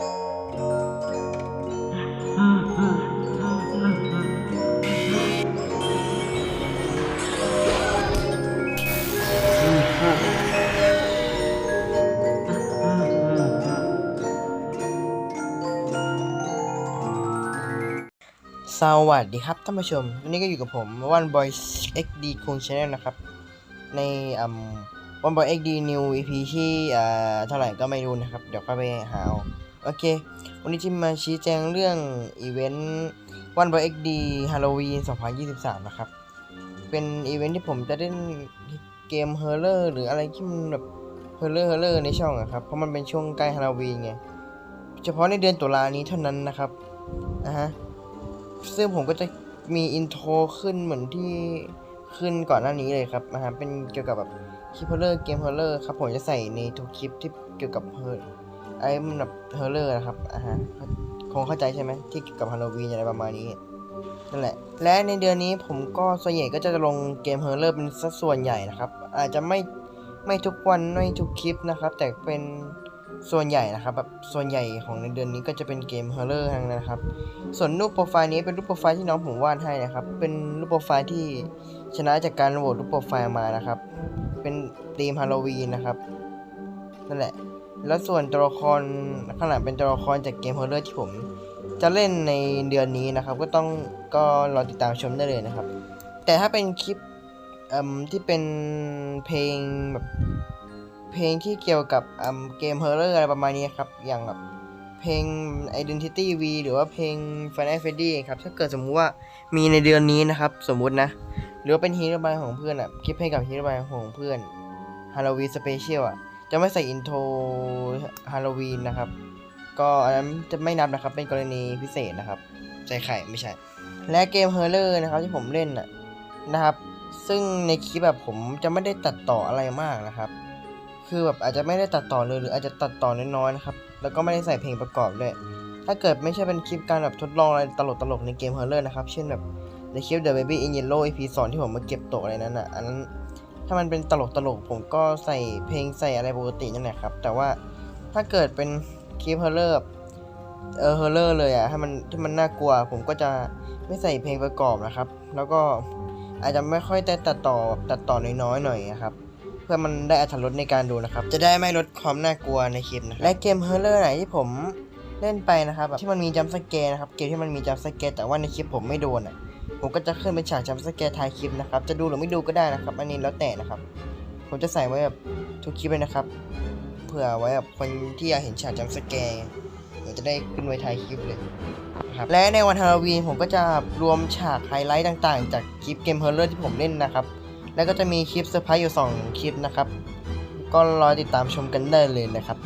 สวัสดีครับท่านผู้ชม วันนี้ก็อยู่กับผม One Boy XD คุง Channel นะครับ ในอืม One Boy XD New EP ที่อ่เท่าไหร่ก็ไม่รู้นะครับ เดี๋ยวค่อยไปหาเอา โอเค วันนี้จะมาชี้แจงเรื่องอีเวนต์ One Boy XD Halloween 2023 นะครับ เป็นอีเวนต์ที่ผมจะเล่นเกมเฮอร์เลอร์หรืออะไรที่มันแบบเฮอร์เลอร์เฮอร์เลอร์ในช่องอะครับ เพราะมันเป็นช่วงใกล้ฮาโลวีนไง เฉพาะในเดือนตุลานี้เท่านั้นนะครับอะฮะซึ่งผมก็จะมีอินโทรขึ้นเหมือนที่ขึ้นก่อนหน้านี้เลยครับนะฮะเป็นเกี่ยวกับแบบคลิปเฮอร์เลอร์เกมเฮอร์เลอร์ครับผมจะใส่ในทุกคลิปที่เกี่ยวกับเฮอร์ ไอ้มันแบบเฮอร์เลอร์นะครับอ่าฮะคงเข้าใจใช่ไหมที่เกี่ยวกับฮาโลวีนอะไรประมาณนี้นั่นแหละ และในเดือนนี้ผมก็ส่วนใหญ่ก็จะลงเกมเฮอร์เลอร์เป็นสัดส่วนใหญ่นะครับ อาจจะไม่ไม่ทุกวันไม่ทุกคลิปนะครับ แต่เป็นส่วนใหญ่นะครับแบบส่วนใหญ่ของในเดือนนี้ก็จะเป็นเกมเฮอร์เลอร์ทั้งนั้นะครับ ส่วนรูปโปรไฟล์นี้เป็นรูปโปรไฟล์ที่น้องผมวาดให้นะครับ เป็นรูปโปรไฟล์ที่ชนะจากการโหวตรูปโปรไฟล์มานะครับ เป็นธีมฮาโลวีนนะครับนั่นแหละ แล้วส่วนตัวละครข้างหลังเป็นตัวละครจากเกมฮอร์เรอร์ที่ผม จะเล่นในเดือนนี้นะครับ ก็ต้องก็รอติดตามชมได้เลยนะครับ แต่ถ้าเป็นคลิปที่เป็นเพลงแบบเพลงที่เกี่ยวกับเอ่มเกมฮอร์เรอร์อะไรประมาณนี้ครับ อย่างแบบเพลง Identity V หรือว่าเพลง Final Freddy ครับ ถ้าเกิดสมมุติว่ามีในเดือนนี้นะครับ สมมุตินะ หรือว่าเป็นฮีโร่บายของเพื่อนอะ คลิปให้กับฮีโร่บายของเพื่อน Halloween Special อะ จะไม่ใส่อินโทร Halloween นะครับ ก็อันนั้นจะไม่นับนะครับ เป็นกรณีพิเศษนะครับใจไข่ไม่ใช่ และเกม h o r r o r นะครับที่ผมเล่นนะครับ ซึ่งในคลิปแบบผมจะไม่ได้ตัดต่ออะไรมากนะครับ คือแบบอาจจะไม่ได้ตัดต่อเลยหรืออาจจะตัดต่อน้อยๆนะครับ แล้วก็ไม่ได้ใส่เพลงประกอบด้วย ถ้าเกิดไม่ใช่เป็นคลิปการแบบทดลองอะไรตลกๆในเกม h o r r o r นะครับ เช่นแบบในคลิป The Baby in Yellow EP สอนที่ผมมาเก็บตกอะไรนั้นอะ อันนั้น ถ้ามันเป็นตลกๆผมก็ใส่เพลงใส่อะไรปกตินั่นแหละครับ แต่ว่าถ้าเกิดเป็นคลิป h o r r o r เออ h o r r o r เลยอะให้มันที่มันน่ากลัว ผมก็จะไม่ใส่เพลงประกอบนะครับ แล้วก็อาจจะไม่ค่อยได้ตัดต่อตัดต่อน้อยๆหน่อยนะครับเพื่อมันได้อรรถรสในการดูนะครับ จะได้ไม่ลดความน่ากลัวในคลิปนะและเกมเฮอร์เลอร์ไหนที่ผมเล่นไปนะครับแบบที่มันมีจัมสแกร์นะครับเกมที่มันมีจัมสแกร์แต่ว่าในคลิปผมไม่โดนอะ ผมก็จะขึ้นเป็นฉากจัมป์สแกร์ท้ายคลิปนะครับ จะดูหรือไม่ดูก็ได้นะครับ อันนี้แล้วแต่นะครับ ผมจะใส่ไว้แบบทุกคลิปเลยนะครับ เผื่อไว้แบบคนที่อยากเห็นฉากจัมป์สแกร์จะได้ขึ้นไว้ท้ายคลิปเลยนะครับและในวันฮาโลวีนผมก็จะรวมฉากไฮไลท์ต่างๆ จากคลิปเกมเฮอร์เลอร์ที่ผมเล่นนะครับ แล้วก็จะมีคลิปเซอร์ไพรส์อยู่ 2 คลิปนะครับ ก็รอติดตามชมกันได้เลยนะครับ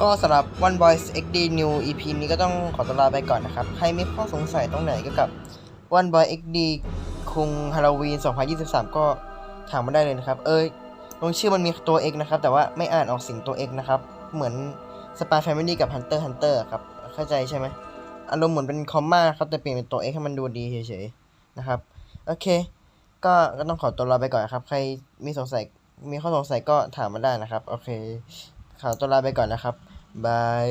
ก็สำหรับ One Boys XD New EP นี้ก็ต้องขอตัวลาไปก่อนนะครับ ใครมีข้อสงสัยตรงไหนเกี่ยวกับ One Boy XD คุงฮาโลวีน 2023 ก็ถามมาได้เลยนะครับ เอ้ยลงชื่อมันมีตัว X นะครับ แต่ว่าไม่อ่านออกเสียงตัว X นะครับ เหมือน Spy Family กับ Hunter Hunter ครับ เข้าใจใช่ไหมอารมณ์เหมือนเป็นคอมมาครับ แต่เปลี่ยนเป็นตัว X ให้มันดูดีเฉยๆ นะครับ โอเค ก็ก็ต้องขอตัวลาไปก่อนครับ ใครมีสงสัยมีข้อสงสัยก็ถามมาได้นะครับ โอเค ขอตัวลาไปก่อนนะครับบาย